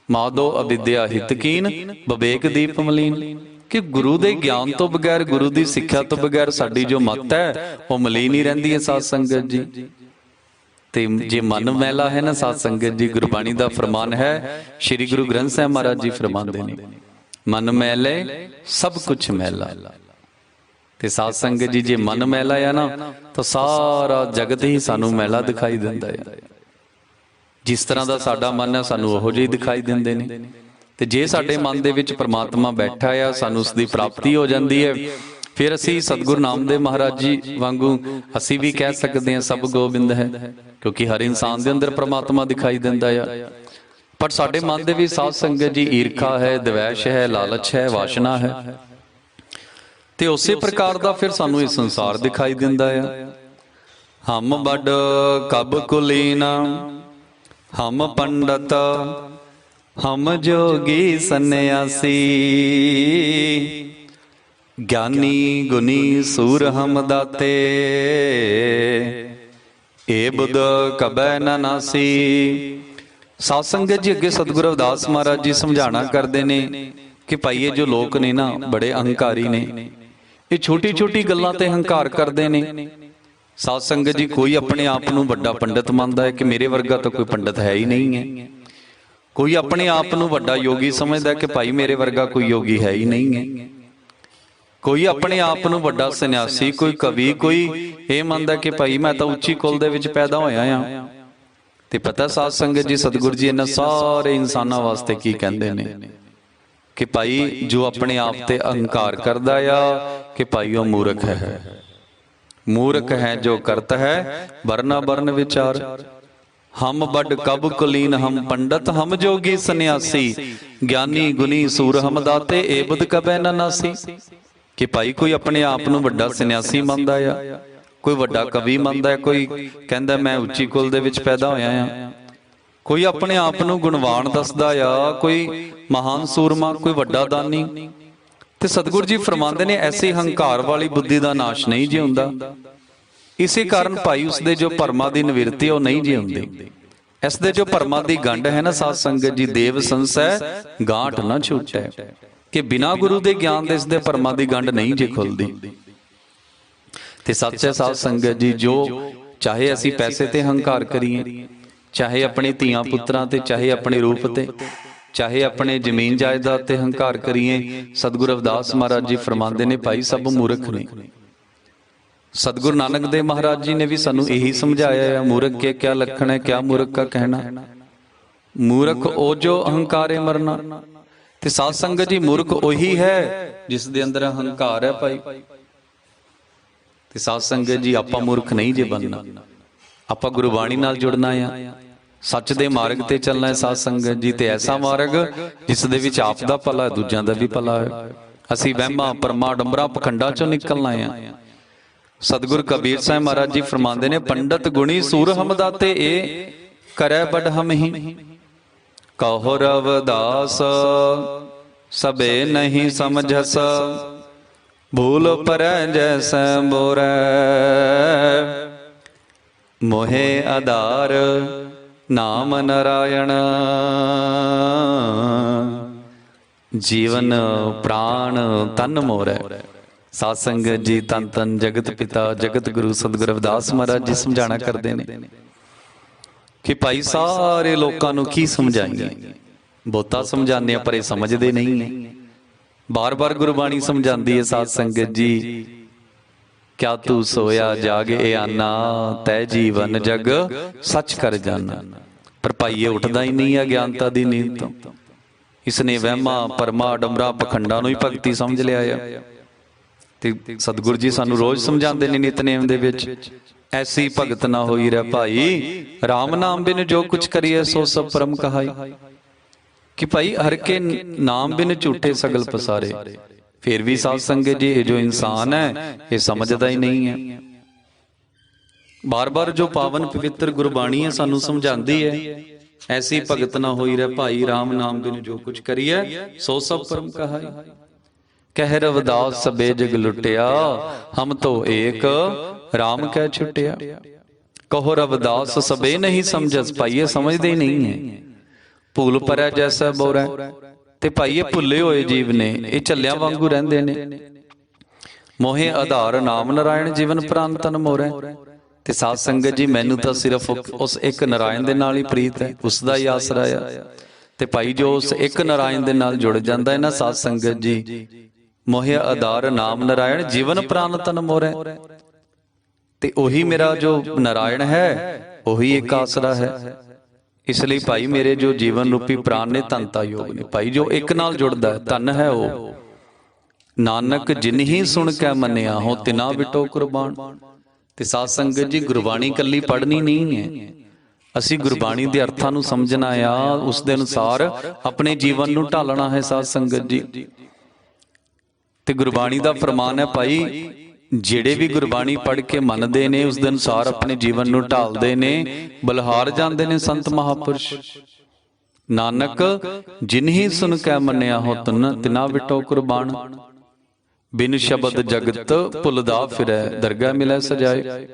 ਮਾਦੋ ਅਵਿਦਿਆ ਹਿਤਕੀਨ, ਵਿਵੇਕ ਦੀਪ ਮਲੀਨ ਕਿ ਗੁਰੂ ਦੇ ਗਿਆਨ ਤੋਂ ਬਗੈਰ, ਗੁਰੂ ਦੀ ਸਿੱਖਿਆ ਤੋਂ ਬਗੈਰ ਸਾਡੀ ਜੋ ਮਤ ਹੈ, ਉਹ ਮਲੀਨ ਹੀ ਰਹਿੰਦੀ ਹੈ ਸਾਧ ਸੰਗਤ ਜੀ। ਤੇ ਜੇ ਮਨ ਮੈਲਾ ਹੈ ਨਾ ਸਾਧ ਸੰਗਤ ਜੀ, ਗੁਰਬਾਣੀ ਦਾ ਫਰਮਾਨ ਹੈ, ਸ੍ਰੀ ਗੁਰੂ ਗ੍ਰੰਥ ਸਾਹਿਬ ਮਹਾਰਾਜ ਜੀ ਫਰਮਾਉਂਦੇ ਨੇ, ਮਨ ਮੈਲੇ, ਸਭ ਕੁਝ ਮੈਲਾ। ਤੇ ਸਾਧ ਸੰਗਤ ਜੀ, ਜੇ ਮਨ ਮੈਲਾ ਆ ਨਾ, ਤਾਂ ਸਾਰਾ ਜਗਤ ਹੀ ਸਾਨੂੰ ਮੈਲਾ ਦਿਖਾਈ ਦਿੰਦਾ ਹੈ ਜਿਸ ਤਰ੍ਹਾਂ ਦਾ ਸਾਡਾ ਮਨ ਹੈ, ਸਾਨੂੰ ਉਹੋ ਜਿਹੇ ਦਿਖਾਈ ਦਿੰਦੇ ਨੇ। ਤੇ ਜੇ ਸਾਡੇ ਮਨ ਦੇ ਵਿੱਚ ਪ੍ਰਮਾਤਮਾ ਬੈਠਾ ਆ, ਸਾਨੂੰ ਉਸ ਦੀ ਪ੍ਰਾਪਤੀ ਹੋ ਜਾਂਦੀ ਹੈ, ਫਿਰ ਅਸੀਂ ਸਤਿਗੁਰੂ ਨਾਮਦੇਵ ਮਹਾਰਾਜ ਜੀ ਵਾਂਗੂ ਅਸੀਂ ਵੀ ਕਹਿ ਸਕਦੇ ਹਾਂ, ਸਭ ਗੋਬਿੰਦ ਹੈ, ਕਿਉਂਕਿ ਹਰ ਇਨਸਾਨ ਦੇ ਅੰਦਰ ਪ੍ਰਮਾਤਮਾ ਦਿਖਾਈ ਦਿੰਦਾ ਆ। ਪਰ ਸਾਡੇ ਮਨ ਦੇ ਵੀ ਸਾਧ ਸੰਗਤ ਜੀ, ਈਰਖਾ ਹੈ, ਦਵੈਸ਼ ਹੈ, ਲਾਲਚ ਹੈ, ਵਾਸ਼ਨਾ ਹੈ। ਤੇ ਉਸੇ ਪ੍ਰਕਾਰ ਦਾ ਫਿਰ ਸਾਨੂੰ ਇਹ ਸੰਸਾਰ ਦਿਖਾਈ ਦਿੰਦਾ ਆ। ਹਮ ਵੱਡ ਕਬ ਕੁਲੀਨ ਹਮ ਪੰਡਤ, ਹਮ ਜੋਗੀ ਸੰਨਿਆਸੀ। ਗਿਆਨੀ ਗੁਨੀ ਸੂਰ ਹਮ ਦਾਤੇ, ਏ ਬੁੱਧ ਕਬੈ ਨ ਨਾਸੀ। ਸਾਧ ਸੰਗਤ ਜੀ ਅੱਗੇ ਸਤਿਗੁਰੂ ਰਵਿਦਾਸ ਮਹਾਰਾਜ ਜੀ ਸਮਝਾਣਾ ਕਰਦੇ ਨੇ ਕਿ ਭਾਈ ਇਹ ਜੋ ਲੋਕ ਨੇ ਨਾ ਬੜੇ ਅਹੰਕਾਰੀ ਨੇ। ਇਹ ਛੋਟੀ ਛੋਟੀ ਗੱਲਾਂ ਤੇ ਹੰਕਾਰ ਕਰਦੇ ਨੇ। ਸਾਧ ਸੰਗਤ ਜੀ, ਕੋਈ ਆਪਣੇ ਆਪ ਨੂੰ ਵੱਡਾ ਪੰਡਤ ਮੰਨਦਾ ਹੈ ਕਿ ਮੇਰੇ ਵਰਗਾ ਤਾਂ ਕੋਈ ਪੰਡਤ ਹੈ ਹੀ ਨਹੀਂ ਹੈ। ਕੋਈ ਆਪਣੇ ਆਪ ਨੂੰ ਵੱਡਾ ਯੋਗੀ ਸਮਝਦਾ ਕਿ ਭਾਈ ਮੇਰੇ ਵਰਗਾ ਕੋਈ ਯੋਗੀ ਹੈ ਹੀ ਨਹੀਂ ਹੈ। ਕੋਈ ਆਪਣੇ ਆਪ ਨੂੰ ਵੱਡਾ ਸੰਨਿਆਸੀ, ਕੋਈ ਕਵੀ, ਕੋਈ ਇਹ ਮੰਨਦਾ ਕਿ ਭਾਈ ਮੈਂ ਤਾਂ ਉੱਚੀ ਕੁਲ ਦੇ ਵਿੱਚ ਪੈਦਾ ਹੋਇਆ ਆ ਤੇ ਪਤਾ ਸਾਧ ਸੰਗਤ ਜੀ, ਸਤਿਗੁਰੂ ਜੀ, ਇਹਨਾਂ ਸਾਰੇ ਇਨਸਾਨਾਂ ਵਾਸਤੇ ਕੀ ਕਹਿੰਦੇ ਨੇ? ਕਿ ਭਾਈ ਜੋ ਆਪਣੇ ਆਪ ਤੇ ਅਹੰਕਾਰ ਕਰਦਾ ਆ, ਕਿ ਭਾਈ ਉਹ ਮੂਰਖ ਹੈ। ਮੂਰਖ ਹੈ ਜੋ ਕਰਤ ਹੈ, ਵਰਨਾ ਵਰਨ ਵਿਚਾਰ। ਹਮ ਵੱਡ ਕਬ ਕੁਲੀਨ, ਹਮ ਪੰਡਤ, ਹਮ ਜੋਗੀ ਸੰਨਿਆਸੀ। ਗਿਆਨੀ ਗੁਨੀ ਸੂਰ ਹਮ ਦਾਤੇ, ਏ ਕਬੈ ਨ ਨਾਸੀ। ਕਿ ਭਾਈ ਕੋਈ ਆਪਣੇ ਆਪ ਨੂੰ ਵੱਡਾ ਸੰਨਿਆਸੀ ਮੰਨਦਾ ਆ, ਕੋਈ ਵੱਡਾ ਕਵੀ ਮੰਨਦਾ ਹੈ ਕੋਈ ਕਹਿੰਦਾ ਮੈਂ ਉੱਚੀ ਕੁਲ ਦੇ ਵਿੱਚ ਪੈਦਾ ਹੋਇਆ ਆ। ਕੋਈ ਆਪਣੇ ਆਪ ਨੂੰ ਗੁਣਵਾਨ ਦੱਸਦਾ ਆ, ਕੋਈ ਮਹਾਨ ਸੂਰਮਾ, ਕੋਈ ਵੱਡਾ ਦਾਨੀ। ਤੇ ਸਤਿਗੁਰੂ ਜੀ ਫਰਮਾਉਂਦੇ ਨੇ, ਐਸੀ ਹੰਕਾਰ ਵਾਲੀ ਬੁੱਧੀ ਦਾ ਨਾਸ਼ ਨਹੀਂ ਜੀ ਇਸੇ ਕਾਰਨ ਭਾਈ ਉਸਦੇ ਜੋ ਪਰਮਾ ਦੀ ਨਿਵਰਤੀ ਉਹ ਨਹੀਂ ਜੀ ਇਸ ਦੇ ਜੋ ਪਰਮਾ ਦੀ ਗੰਢ ਹੈ ਨਾ, ਸਾਧ ਸੰਗਤ ਜੀ, ਦੇਵ ਸੰਸੈ ਗਾਂਠ ਨਾ ਛੁੱਟੈ। ਕਿ ਬਿਨਾ ਗੁਰੂ ਦੇ ਗਿਆਨ ਦੇ ਇਸ ਦੇ ਪਰਮਾ ਦੀ ਗੰਢ ਨਹੀਂ ਜੇ ਖੁੱਲਦੀ। ਤੇ ਸੱਚੇ ਸਾਧ ਸੰਗਤ ਜੀ, ਜੋ ਚਾਹੇ ਅਸੀਂ ਪੈਸੇ ਤੇ ਹੰਕਾਰ ਕਰੀਏ, ਚਾਹੇ ਆਪਣੇ ਧੀਆਂ ਪੁੱਤਰਾਂ ਤੇ, ਚਾਹੇ ਆਪਣੇ ਰੂਪ ਤੇ ਚਾਹੇ ਆਪਣੇ ਜ਼ਮੀਨ ਜਾਇਦਾਦ ਤੇ ਹੰਕਾਰ ਕਰੀਏ, ਸਤਿਗੁਰ ਅਵਦਾਸ ਮਹਾਰਾਜ ਜੀ ਫਰਮਾਉਂਦੇ ਨੇ, ਭਾਈ, ਸਭ ਮੂਰਖ ਨੇ। ਸਤਿਗੁਰੂ ਨਾਨਕ ਦੇਵ ਮਹਾਰਾਜ ਜੀ ਨੇ ਵੀ ਸਾਨੂੰ ਇਹੀ ਸਮਝਾਇਆ ਹੈ ਮੂਰਖ ਕੇ ਕਿਆ ਲੱਖਣ ਹੈ, ਕਿਆ ਮੂਰਖ ਕਾ ਕਹਿਣਾ? ਮੂਰਖ ਉਹ ਜੋ ਅਹੰਕਾਰੇ ਮਰਨਾ। ਤੇ ਸਾਧ ਸੰਗਤ ਜੀ, ਮੂਰਖ ਉਹੀ ਹੈ ਜਿਸ ਦੇ ਅੰਦਰ ਅਹੰਕਾਰ ਹੈ ਭਾਈ। ਤੇ ਸਾਧ ਸੰਗਤ ਜੀ, ਆਪਾਂ ਮੂਰਖ ਨਹੀਂ ਜੇ ਬਣਨਾ। ਆਪਾਂ ਗੁਰਬਾਣੀ ਨਾਲ ਜੁੜਨਾ ਆ। ਸੱਚ ਦੇ ਮਾਰਗ ਤੇ ਚੱਲਣਾ ਹੈ ਸਾਧ ਸੰਗਤ ਜੀ ਤੇ ਐਸਾ ਮਾਰਗ, ਜਿਸ ਦੇ ਵਿੱਚ ਆਪ ਦਾ ਭਲਾ ਦੂਜਿਆਂ ਦਾ ਵੀ ਭਲਾ ਹੈ। ਅਸੀਂ ਵਹਿਮਾਂ ਪਰਮਾ ਡੰਬਰਾ, ਪਖੰਡਾਂ ਚੋਂ ਨਿਕਲਣਾ ਆ ਸਤਿਗੁਰ ਕਬੀਰ ਸਾਹਿਬ ਮਹਾਰਾਜ ਜੀ ਫਰਮਾਉਂਦੇ ਨੇ, ਪੰਡਤ ਗੁਣੀ ਸੂਰ ਹਮਦਾਤੇ, ਏ ਕਰੈ ਬੜ ਹਮਹੀ ਕਹੋ ਰਵਦਾਸ ਸਬੇ ਨਹੀਂ ਸਮਝਸ। ਭੂਲ ਪਰੈ ਜੈਸੈ ਬੋਰੈ। ਮੋਹਿ ਆਧਾਰ ਨਾਮ ਨਰਾਇਣ। ਜੀਵਨ ਪ੍ਰਾਣ ਤਨ ਮੋਰੈ। ਸਾਧ ਸੰਗਤ ਜੀ ਤਨ ਤਨ, ਜਗਤ ਪਿਤਾ, ਜਗਤ ਗੁਰੂ ਸਤਿਗੁਰ ਅਵਦਾਸ ਮਹਾਰਾਜ ਜੀ ਸਮਝਾਣਾ ਕਰਦੇ ਨੇ। ਕਿ ਭਾਈ ਸਾਰੇ ਲੋਕਾਂ ਨੂੰ ਕੀ ਸਮਝਾਈਏ? ਬਹੁਤਾ ਸਮਝਾਉਂਦੇ ਆ, ਪਰ ਇਹ ਸਮਝਦੇ ਨਹੀਂ ਨੇ। ਬਾਰ-ਬਾਰ ਗੁਰਬਾਣੀ ਸਮਝਾਉਂਦੀ ਹੈ ਸਾਧ ਸੰਗਤ ਜੀ। ਕਿਆ ਤੂੰ ਸੋਇਆ ਜਾਗੇ ਇਹ ਆਨਾ ਤੈ ਜੀਵਨ ਜਗ ਸੱਚ ਕਰ ਜਾਣਾ ਪਰ ਭਾਈ ਇਹ ਉੱਠਦਾ ਹੀ ਨਹੀਂ ਹੈ ਗਿਆਨਤਾ ਦੀ ਨੀਂਦ ਤੋਂ। ਇਸਨੇ ਵਹਿਮਾ ਪਰਮਾ ਡਮਰਾ ਪਖੰਡਾਂ ਨੂੰ ਹੀ ਭਗਤੀ ਸਮਝ ਲਿਆ ਆ। ਤੇ ਸਤਿਗੁਰੂ ਜੀ ਸਾਨੂੰ ਰੋਜ਼ ਸਮਝਾਉਂਦੇ ਨੇ ਨਿਤਨੇਮ ਦੇ ਵਿੱਚ। ਐਸੀ ਭਗਤ ਨਾ ਹੋਈ ਰਹਿ ਭਾਈ। RAM ਨਾਮ ਬਿਨ ਜੋ ਕੁਛ ਕਰੀਏ ਸੋ ਸਭ ਪਰਮ ਕਹਾਈ। ਕਿ ਭਾਈ ਹਰ ਕੇ ਨਾਮ ਬਿਨ ਝੂਠੇ ਸਗਲ ਪਸਾਰੇ। ਫਿਰ ਵੀ ਸਾਧ ਸੰਗਤ ਜੀ ਇਹ ਜੋ ਇਨਸਾਨ ਹੈ ਇਹ ਸਮਝਦਾ ਹੀ ਨਹੀਂ ਹੈ। ਬਾਰ-ਬਾਰ ਜੋ ਪਾਵਨ ਪਵਿੱਤਰ ਗੁਰਬਾਣੀ ਹੈ ਸਾਨੂੰ ਸਮਝਾਉਂਦੀ ਹੈ। ਐਸੀ ਭਗਤ ਨਾ ਹੋਈ ਰਹਿ ਭਾਈ RAM ਨਾਮ ਬਿਨ ਜੋ ਕੁਛ ਕਰੀਏ ਸੋ ਸਭ ਪਰਮ ਕਹਾਈ। ਕਹਿ ਰਵਦਾਸ ਸਬੇ ਜਗ ਲੁੱਟਿਆ ਹਮ ਤੋ ਏਕ RAM ਕਹਿ ਛੁੱਟਿਆ। ਕਹੋ ਰਵਦਾਸ ਸਬੇ ਨਹੀਂ ਸਮਝਸ ਪਾਈਏ ਸਮਝਦੇ ਹੀ ਨਹੀਂ ਹੈ। ਭੂਲ ਪਰੈ ਜੈਸਾ ਬੋਰੈ। ਤੇ ਭਾਈ ਇਹ ਭੁੱਲੇ ਹੋਏ ਜੀਵ ਨੇ, ਇਹ ਝੱਲਿਆਂ ਵਾਂਗੂ ਰਹਿੰਦੇ ਨੇ। ਮੋਹਿ ਆਧਾਰ ਨਾਮ ਨਰਾਇਣ ਜੀਵਨ ਪ੍ਰਾਨ ਤਨ ਤੇ ਸਾਧ ਸੰਗਤ ਜੀ, ਮੈਨੂੰ ਤਾਂ ਸਿਰਫ ਉਸ ਇੱਕ ਨਰਾਇਣ ਦੇ ਨਾਲ ਹੀ ਪ੍ਰੀਤ ਹੈ, ਉਸ ਦਾ ਹੀ ਆਸਰਾ ਆ। ਤੇ ਭਾਈ ਜੋ ਉਸ ਇੱਕ ਨਾਰਾਇਣ ਦੇ ਨਾਲ ਜੁੜ ਜਾਂਦਾ ਹੈ ਨਾ ਸਾਧ ਸੰਗਤ ਜੀ, ਮੋਹਿ ਆਧਾਰ ਨਾਮ ਨਾਰਾਇਣ ਜੀਵਨ ਪ੍ਰਾਨ ਤਨ ਮੋਰੈ। ਤੇ ਉਹੀ ਮੇਰਾ ਜੋ ਨਾਰਾਇਣ ਹੈ, ਉਹੀ ਇੱਕ ਆਸਰਾ ਹੈ। ਇਸ ਲਈ ਭਾਈ ਮੇਰੇ ਜੋ ਜੀਵਨ ਰੂਪੀ ਪ੍ਰਾਨ ਨੇ ਧੰਤਾ ਯੋਗ ਨੇ। ਭਾਈ ਜੋ ਇੱਕ ਨਾਲ ਜੁੜਦਾ ਧਨ ਹੈ ਉਹ। ਨਾਨਕ ਜਿਨ ਹੀ ਸੁਣ ਕੇ ਮੰਨਿਆ ਹੋ ਤਿਨਾ ਵਿਟੋ ਕੁਰਬਾਨ। ਤੇ ਸਾਧ ਸੰਗਤ ਜੀ ਗੁਰਬਾਣੀ ਕੱਲੀ ਪੜ੍ਹਨੀ ਨਹੀਂ ਹੈ। ਅਸੀਂ ਗੁਰਬਾਣੀ ਦੇ ਅਰਥਾਂ ਨੂੰ ਸਮਝਣਾ ਆ ਉਸ ਦੇ ਅਨੁਸਾਰ ਆਪਣੇ ਜੀਵਨ ਨੂੰ ਢਾਲਣਾ ਹੈ ਸਾਧ ਸੰਗਤ ਜੀ। ਤੇ ਗੁਰਬਾਣੀ ਦਾ ਫਰਮਾਨ ਹੈ ਭਾਈ ਜਿਹੜੇ ਵੀ ਗੁਰਬਾਣੀ ਪੜ੍ਹ ਕੇ ਮੰਨਦੇ ਨੇ ਉਸ ਦੇ ਅਨੁਸਾਰ ਆਪਣੇ ਜੀਵਨ ਨੂੰ ਢਾਲਦੇ ਨੇ ਬਲਹਾਰ ਜਾਂਦੇ ਨੇ ਸੰਤ ਮਹਾਪੁਰਸ਼। ਨਾਨਕ ਜਿਨ ਹੀ ਸੁਨ ਕੇ ਮੰਨਿਆ ਹੋ ਤਨ ਤਿਨਾ ਵਿਟੋ ਕੁਰਬਾਨ। ਬਿਨ ਸ਼ਬਦ ਜਗਤ ਭੁੱਲਦਾ ਫਿਰੈ ਦਰਗਾਹ ਮਿਲੈ ਸਜਾਏ।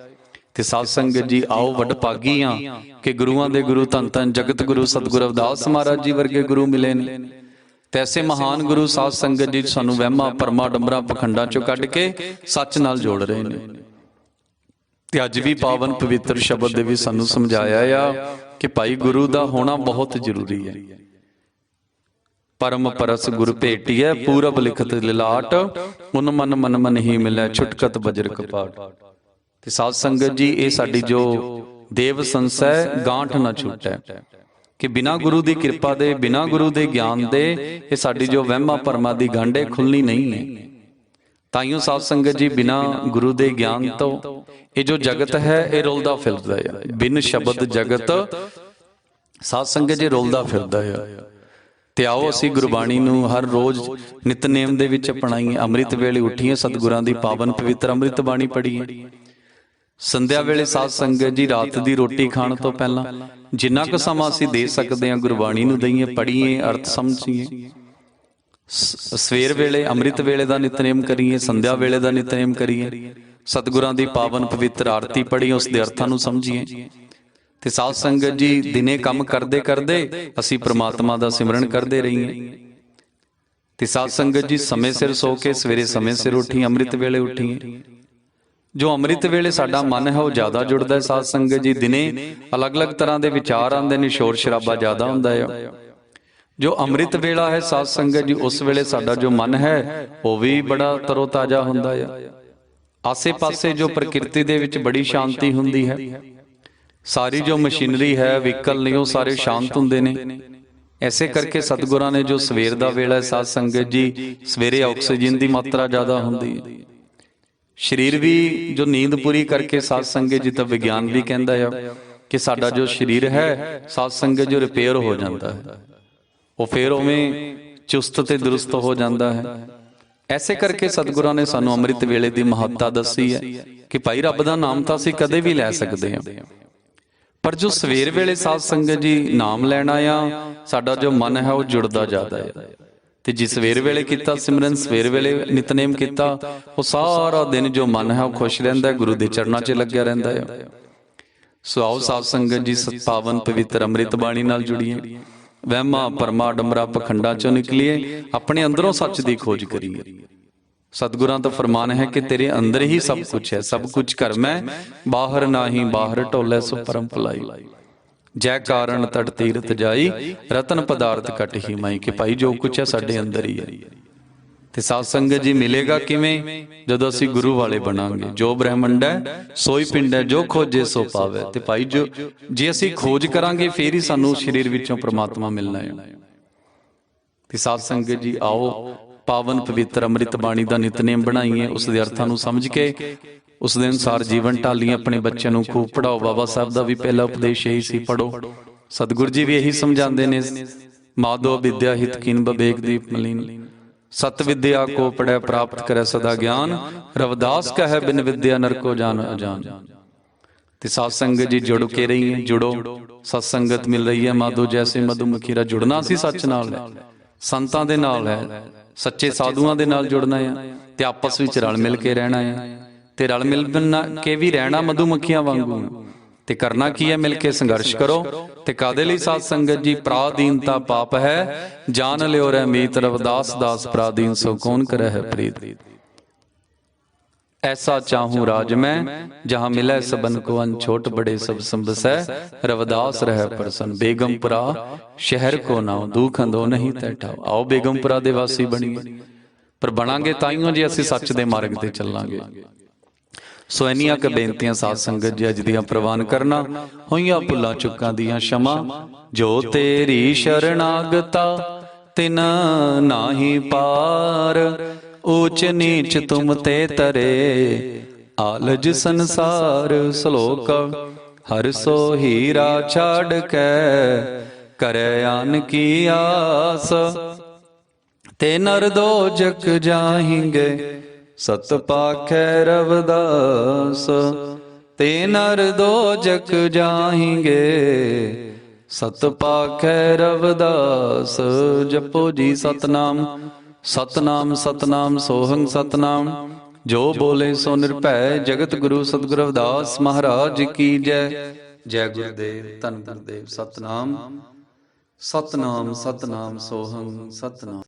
ਤੇ ਸਾਧ ਸੰਗਤ ਜੀ ਆਓ ਵੱਡ ਭਾਗੀਆਂ ਕਿ ਗੁਰੂਆਂ ਦੇ ਗੁਰੂ ਧੰਨ ਧੰਨ ਜਗਤ ਗੁਰੂ ਸਤਿਗੁਰੂ ਅਵਦਾਸ ਮਹਾਰਾਜ ਜੀ ਵਰਗੇ ਗੁਰੂ ਮਿਲੇ ਨੇ। ਤੈਸੇ ਮਹਾਨ ਗੁਰੂ ਸਾਧ ਸੰਗਤ ਜੀ ਸਾਨੂੰ ਵਹਿਮਾਂ ਪਰਮਾ ਡੰਬਰਾਂ, ਪਖੰਡਾਂ ਚੋਂ ਕੱਢ ਕੇ ਸੱਚ ਨਾਲ ਜੋੜ ਰਹੇ ਨੇ। ਤੇ ਅੱਜ ਵੀ ਪਾਵਨ ਪਵਿੱਤਰ ਸ਼ਬਦ ਦੇ ਵੀ ਸਾਨੂੰ ਸਮਝਾਇਆ ਆ ਕਿ ਭਾਈ ਗੁਰੂ ਦਾ ਹੋਣਾ ਬਹੁਤ ਜ਼ਰੂਰੀ ਹੈ। ਪਰਮ ਪਰਸ ਗੁਰ ਭੇਟੀਐ ਪੂਰਬ ਲਿਖਤ ਲਿਲਾਟ ਉਨ ਮਨ ਮਨ ਮਨ ਹੀ ਮਿਲੈ, ਛੁਟਕਤ ਬਜਰ ਕਪਾਟ। ਤੇ ਸਾਧ ਸੰਗਤ ਜੀ, ਇਹ ਸਾਡੀ ਜੋ ਦੇਵ ਸੰਸੈ, ਗਾਂਠ ਨਾ ਛੁੱਟੈ। ਕਿ ਬਿਨਾ ਗੁਰੂ ਦੀ ਕਿਰਪਾ ਦੇ, ਬਿਨਾ ਗੁਰੂ ਦੇ ਗਿਆਨ ਦੇ, ਇਹ ਸਾਡੀ ਜੋ ਵਹਿਮਾ ਪਰਮਾ ਦੀ ਗਾਂਢੇ ਖੁੱਲਣੀ ਨਹੀਂ ਹੈ। ਤਾਈਓ ਸਾਧ ਸੰਗਤ ਜੀ, ਬਿਨਾ ਗੁਰੂ ਦੇ ਗਿਆਨ ਤੋਂ ਇਹ ਜੋ ਜਗਤ ਹੈ, ਇਹ ਰੁਲਦਾ ਫਿਰਦਾ ਹੈ ਬਿਨ ਸ਼ਬਦ ਜਗਤ, ਸਾਧ ਸੰਗਤ ਜੀ ਰੁਲਦਾ ਫਿਰਦਾ ਹੈ ਤੇ ਆਓ ਅਸੀਂ ਗੁਰਬਾਣੀ ਨੂੰ ਹਰ ਰੋਜ਼ ਨਿਤਨੇਮ ਦੇ ਵਿੱਚ ਅਪਣਾਈਏ। ਅੰਮ੍ਰਿਤ ਵੇਲੇ ਉੱਠੀਏ, ਸਤਿਗੁਰਾਂ ਦੀ ਪਾਵਨ ਪਵਿੱਤਰ ਅੰਮ੍ਰਿਤ ਬਾਣੀ ਪੜ੍ਹੀਏ। ਸੰਧਿਆ ਵੇਲੇ ਸਾਧ ਸੰਗਤ ਜੀ ਰਾਤ ਦੀ ਰੋਟੀ ਖਾਣ ਤੋਂ ਪਹਿਲਾਂ ਜਿੰਨਾ ਕੁ ਸਮਾਂ ਅਸੀਂ ਦੇ ਸਕਦੇ ਹਾਂ ਗੁਰਬਾਣੀ ਨੂੰ ਦਈਏ ਪੜ੍ਹੀਏ ਅਰਥ ਸਮਝੀਏ। ਸਵੇਰ ਵੇਲੇ ਅੰਮ੍ਰਿਤ ਵੇਲੇ ਦਾ ਨਿਤਨੇਮ ਕਰੀਏ ਸੰਧਿਆ ਵੇਲੇ ਦਾ ਨਿਤਨੇਮ ਕਰੀਏ। ਸਤਿਗੁਰਾਂ ਦੀ ਪਾਵਨ ਪਵਿੱਤਰ ਆਰਤੀ ਪੜ੍ਹੀਏ ਉਸ ਦੇ ਅਰਥਾਂ ਨੂੰ ਸਮਝੀਏ। ਤੇ ਸਾਧ ਸੰਗਤ ਜੀ ਦਿਨੇ ਕੰਮ ਕਰਦੇ ਕਰਦੇ ਅਸੀਂ ਪ੍ਰਮਾਤਮਾ ਦਾ ਸਿਮਰਨ ਕਰਦੇ ਰਹੀਏ। ਤੇ ਸਾਧ ਸੰਗਤ ਜੀ ਸਮੇਂ ਸਿਰ ਸੋ ਕੇ ਸਵੇਰੇ ਸਮੇਂ ਸਿਰ ਉੱਠੀ ਅੰਮ੍ਰਿਤ ਵੇਲੇ ਉੱਠੀਏ ਜੋ ਅੰਮ੍ਰਿਤ ਵੇਲੇ ਸਾਡਾ ਮਨ ਹੈ, ਉਹ ਜ਼ਿਆਦਾ ਜੁੜਦਾ ਹੈ ਸਾਧ ਸੰਗਤ ਜੀ ਦਿਨੇ। ਅਲੱਗ-ਅਲੱਗ ਤਰ੍ਹਾਂ ਦੇ ਵਿਚਾਰ ਆਉਂਦੇ ਨੇ, ਸ਼ੋਰ ਸ਼ਰਾਬਾ ਜ਼ਿਆਦਾ ਹੁੰਦਾ ਹੈ। ਜੋ ਅੰਮ੍ਰਿਤ ਵੇਲਾ ਹੈ ਸਾਧ ਸੰਗਤ ਜੀ, ਉਸ ਵੇਲੇ ਸਾਡਾ ਜੋ ਮਨ ਹੈ, ਉਹ ਵੀ ਬੜਾ ਤਰੋਤਾਜ਼ਾ ਹੁੰਦਾ ਹੈ। ਆਸੇ-ਪਾਸੇ ਜੋ ਪ੍ਰਕਿਰਤੀ ਦੇ ਵਿੱਚ ਬੜੀ ਸ਼ਾਂਤੀ ਹੁੰਦੀ ਹੈ। ਸਾਰੀ ਜੋ ਮਸ਼ੀਨਰੀ ਹੈ, ਵਹੀਕਲ ਨੇ, ਉਹ ਸਾਰੇ ਸ਼ਾਂਤ ਹੁੰਦੇ ਨੇ। ਐਸੇ ਕਰਕੇ ਸਤਿਗੁਰਾਂ ਨੇ ਜੋ ਸਵੇਰ ਦਾ ਵੇਲਾ ਹੈ ਸਾਧ ਸੰਗਤ ਜੀ, ਸਵੇਰੇ ਆਕਸੀਜਨ ਦੀ ਮਾਤਰਾ ਜ਼ਿਆਦਾ ਹੁੰਦੀ ਹੈ। ਸਰੀਰ ਵੀ ਜੋ ਨੀਂਦ ਪੂਰੀ ਕਰਕੇ ਸਾਧ ਸੰਗਤ ਜੀ ਤਾਂ ਵਿਗਿਆਨ ਵੀ ਕਹਿੰਦਾ ਆ ਕਿ ਸਾਡਾ ਜੋ ਸਰੀਰ ਹੈ, ਸਾਧ ਸੰਗਤ ਜੋ ਰਿਪੇਅਰ ਹੋ ਜਾਂਦਾ ਹੈ। ਉਹ ਫੇਰ ਉਵੇਂ ਚੁਸਤ ਤੇ ਦਰੁਸਤ ਹੋ ਜਾਂਦਾ ਹੈ। ਐਸੇ ਕਰਕੇ ਸਤਿਗੁਰਾਂ ਨੇ ਸਾਨੂੰ ਅੰਮ੍ਰਿਤ ਵੇਲੇ ਦੀ ਮਹੱਤਤਾ ਦੱਸੀ ਹੈ ਕਿ ਭਾਈ ਰੱਬ ਦਾ ਨਾਮ ਤਾਂ ਅਸੀਂ ਕਦੇ ਵੀ ਲੈ ਸਕਦੇ ਹਾਂ। ਪਰ ਜੋ ਸਵੇਰ ਵੇਲੇ ਸਾਧ ਸੰਗਤ ਜੀ ਨਾਮ ਲੈਣਾ ਆ ਸਾਡਾ ਜੋ ਮਨ ਹੈ ਉਹ ਜੁੜਦਾ ਜਾਂਦਾ ਹੈ। ਤੇ ਜਿਸ ਸਵੇਰ ਵੇਲੇ ਕੀਤਾ ਸਿਮਰਨ ਸਵੇਰ ਵੇਲੇ ਨਿਤਨੇਮ ਕੀਤਾ ਉਹ ਸਾਰਾ ਦਿਨ ਜੋ ਮਨ ਹੈ ਉਹ ਖੁਸ਼ ਰਹਿੰਦਾ ਹੈ ਗੁਰੂ ਦੇ ਚਰਨਾਂ 'ਚ ਲੱਗਿਆ ਰਹਿੰਦਾ ਹੈ। ਸੋ ਆਓ ਸਾਧ ਸੰਗਤ ਜੀ ਸਤ ਪਾਵਨ ਪਵਿੱਤਰ ਅੰਮ੍ਰਿਤ ਬਾਣੀ ਨਾਲ ਜੁੜੀਏ। ਵਹਿਮਾ ਪਰਮਾ ਡੰਬਰਾ ਪਖੰਡਾਂ ਚੋਂ ਨਿਕਲੀਏ ਆਪਣੇ ਅੰਦਰੋਂ ਸੱਚ ਦੀ ਖੋਜ ਕਰੀਏ। ਸਤਿਗੁਰਾਂ ਦਾ ਫਰਮਾਨ ਹੈ ਕਿ ਤੇਰੇ ਅੰਦਰ ਹੀ ਸਭ ਕੁਝ ਹੈ ਸਭ ਕੁਝ ਕਰ ਮੈਂ ਬਾਹਰ ਨਾਹੀ ਬਾਹਰ ਢੋਲੇ ਸੋ ਪਰਮ ਭਲਾਈ। ਜੈ ਕਾਰਨ ਤਟ ਤੀਰਤ ਜਾਈ, ਰਤਨ ਪਦਾਰਥ ਕਟ ਹੀ ਮਾਈ, ਕਿ ਭਾਈ ਜੋ ਕੁਝ ਹੈ ਸਾਡੇ ਅੰਦਰ ਹੀ ਹੈ। ਤੇ ਸਾਧ ਸੰਗਤ ਜੀ, ਮਿਲੇਗਾ ਕਿਵੇਂ? ਜਦੋਂ ਅਸੀਂ ਗੁਰੂ ਵਾਲੇ ਬਣਾਂਗੇ, ਜੋ ਬ੍ਰਹਮੰਡ ਹੈ, ਸੋਈ ਪਿੰਡ ਹੈ, ਜੋ ਖੋਜੇ ਸੋ ਪਾਵੇ। ਤੇ ਭਾਈ ਜੋ, ਜੇ ਅਸੀਂ ਖੋਜ ਕਰਾਂਗੇ, ਫੇਰ ਹੀ ਸਾਨੂੰ ਸਰੀਰ ਵਿੱਚੋਂ ਪ੍ਰਮਾਤਮਾ ਮਿਲਣਾ ਹੈ। ਤੇ ਸਾਧ ਸੰਗਤ ਜੀ, ਆਓ ਪਾਵਨ ਪਵਿੱਤਰ ਅੰਮ੍ਰਿਤ ਬਾਣੀ ਦਾ ਨਿਤਨੇਮ ਬਣਾਈਏ, ਉਸ ਦੇ ਅਰਥਾਂ ਨੂੰ ਸਮਝ ਕੇ, ਉਸ ਦੇ ਅਨੁਸਾਰ ਜੀਵਨ ਢਾਲੀਏ, ਆਪਣੇ ਬੱਚਿਆਂ ਨੂੰ ਖੂਬ ਪੜਾਓ ਬਾਬਾ ਸਾਹਿਬ ਦਾ ਵੀ ਪਹਿਲਾ ਉਪਦੇਸ਼ ਇਹੀ ਸੀ ਪੜੋ ਸਤਿਗੁਰੂ ਜੀ ਵੀ ਇਹੀ ਸਮਝਾਉਂਦੇ ਨੇ ਮਾਦੋ ਵਿਦਿਆ ਹਿਤ ਕੀਨ ਬਵੇਕ ਦੀਪ ਮਲੀਨ। ਸਤ ਵਿਦਿਆ ਕੋ ਪੜੈ ਪ੍ਰਾਪਤ ਕਰੈ ਸਦਾ ਗਿਆਨ, ਰਵਦਾਸ ਕਹੈ ਬਿਨ ਵਿਦਿਆ ਨਰਕੋ ਜਾਨ ਅਜਾਨ। ਤੇ ਸਾਧ ਸੰਗਤ ਜੀ ਜੁੜ ਕੇ ਰਹੀਏ, ਜੁੜੋ। ਸਤ ਸੰਗਤ ਮਿਲ ਰਹੀ ਹੈ, ਮਾਧੋ ਜੈਸੇ ਮਧੂਮੱਖੀ ਦਾ ਜੁੜਨਾ ਸੀ ਸੱਚ ਨਾਲ ਸੰਤਾਂ ਦੇ ਨਾਲ ਹੈ। ਸੱਚੇ ਸਾਧੂਆਂ ਦੇ ਨਾਲ ਜੁੜਨਾ ਹੈ ਤੇ ਆਪਸ ਵਿੱਚ ਰਲ ਮਿਲ ਕੇ ਰਹਿਣਾ ਹੈ ਤੇ ਰਲ ਮਿਲ ਕੇ ਵੀ ਰਹਿਣਾ ਮਧੂਮੱਖੀਆਂ ਵਾਂਗੂ ਤੇ ਕਰਨਾ ਕੀ ਹੈ ਮਿਲ ਕੇ ਸੰਘਰਸ਼ ਕਰੋ ਤੇ ਕਾਦੇ ਲਈ ਸਾਧ ਸੰਗਤ ਜੀ ਪ੍ਰਾਦੀਨਤਾ ਪਾਪ ਹੈ? ਜਾਣ ਲਿਓ ਰਹਿ ਮੀਤ ਰਵਦਾਸ ਦਾਸ ਪ੍ਰਾਦੀਨ ਸੋ ਕੌਣ ਕਰੈ ਹੈ ਪ੍ਰੀਤ? ਐਸਾ ਚਾਹੂੰ ਰਾਜ ਮੈਂ ਜਹਾਂ ਮਿਲੈ ਸਬਨ ਕੋ ਅਨ ਛੋਟ ਬੜੇ ਸਭ ਸੰਬਸੈ ਰਵਦਾਸ ਰਹਿ ਪਰਸਨ ਬੇਗਮਪੁਰਾ ਸ਼ਹਿਰ ਕੋ ਨਾਉ ਦੁਖ ਅੰਦੋ ਨਹੀਂ ਤੈਠਾਓ ਆਓ ਬੇਗਮਪੁਰਾ ਦੇ ਵਾਸੀ ਬਣੀਏ ਪਰ ਬਣਾਂਗੇ ਤਾਈਓ ਜੇ ਅਸੀਂ ਸੱਚ ਦੇ ਮਾਰਗ ਤੇ ਚੱਲਾਂਗੇ ਸੋ ਇੰਨੀਆਂ ਕ ਬੇਨਤੀਆਂ ਸਾਧ ਸੰਗਤ ਜੀ ਅੱਜ ਦੀਆਂ ਪ੍ਰਵਾਨ ਕਰਨਾ ਹੋਈਆਂ ਭੁੱਲਾਂ ਚੁੱਕਾਂ ਦੀਆਂ ਸ਼ਮਾ ਜੋ ਤੇਰੀ ਸ਼ਰਣਾਗਤਾ ਤਿਨ ਨਾਹੀ ਪਾਰ ਊਚ ਨੀਚ ਤੁਮ ਤੇ ਤਰੇ। ਆਲਜ ਸੰਸਾਰ ਸ਼ਲੋਕ, ਹਰ ਸੋ ਹੀਰਾ ਛਾੜ ਕੇ ਕਰੈ ਆਨ ਕੀ ਆਸ। ਤੇ ਨਰ ਦੋ ਜਗ ਜਾਹਿੰਗੇ, ਸਤ ਪਾਖੈ ਰਵਦਾਸ। ਤੇ ਨਰ ਦੋ ਜਗ ਜਾਹਿੰਗੇ, ਸਤ ਪਾਖੈ ਰਵਦਾਸ। ਜਪੋ ਜੀ ਸਤਨਾਮ। ਸਤਨਾਮ ਸਤਨਾਮ ਸੋਹੰ ਸਤਨਾਮ। ਜੋ ਬੋਲੇ ਸੋ ਨਿਰਭੈ, ਜਗਤ ਗੁਰੂ ਸਤਿਗੁਰੂ ਰਵਿਦਾਸ ਮਹਾਰਾਜ ਕੀ ਜੈ। ਜੈ ਗੁਰਦੇਵ, ਧੰਨ ਗੁਰਦੇਵ, ਸਤਨਾਮ। ਸਤਨਾਮ ਸਤਨਾਮ ਸੋਹੰ ਸਤਨਾਮ।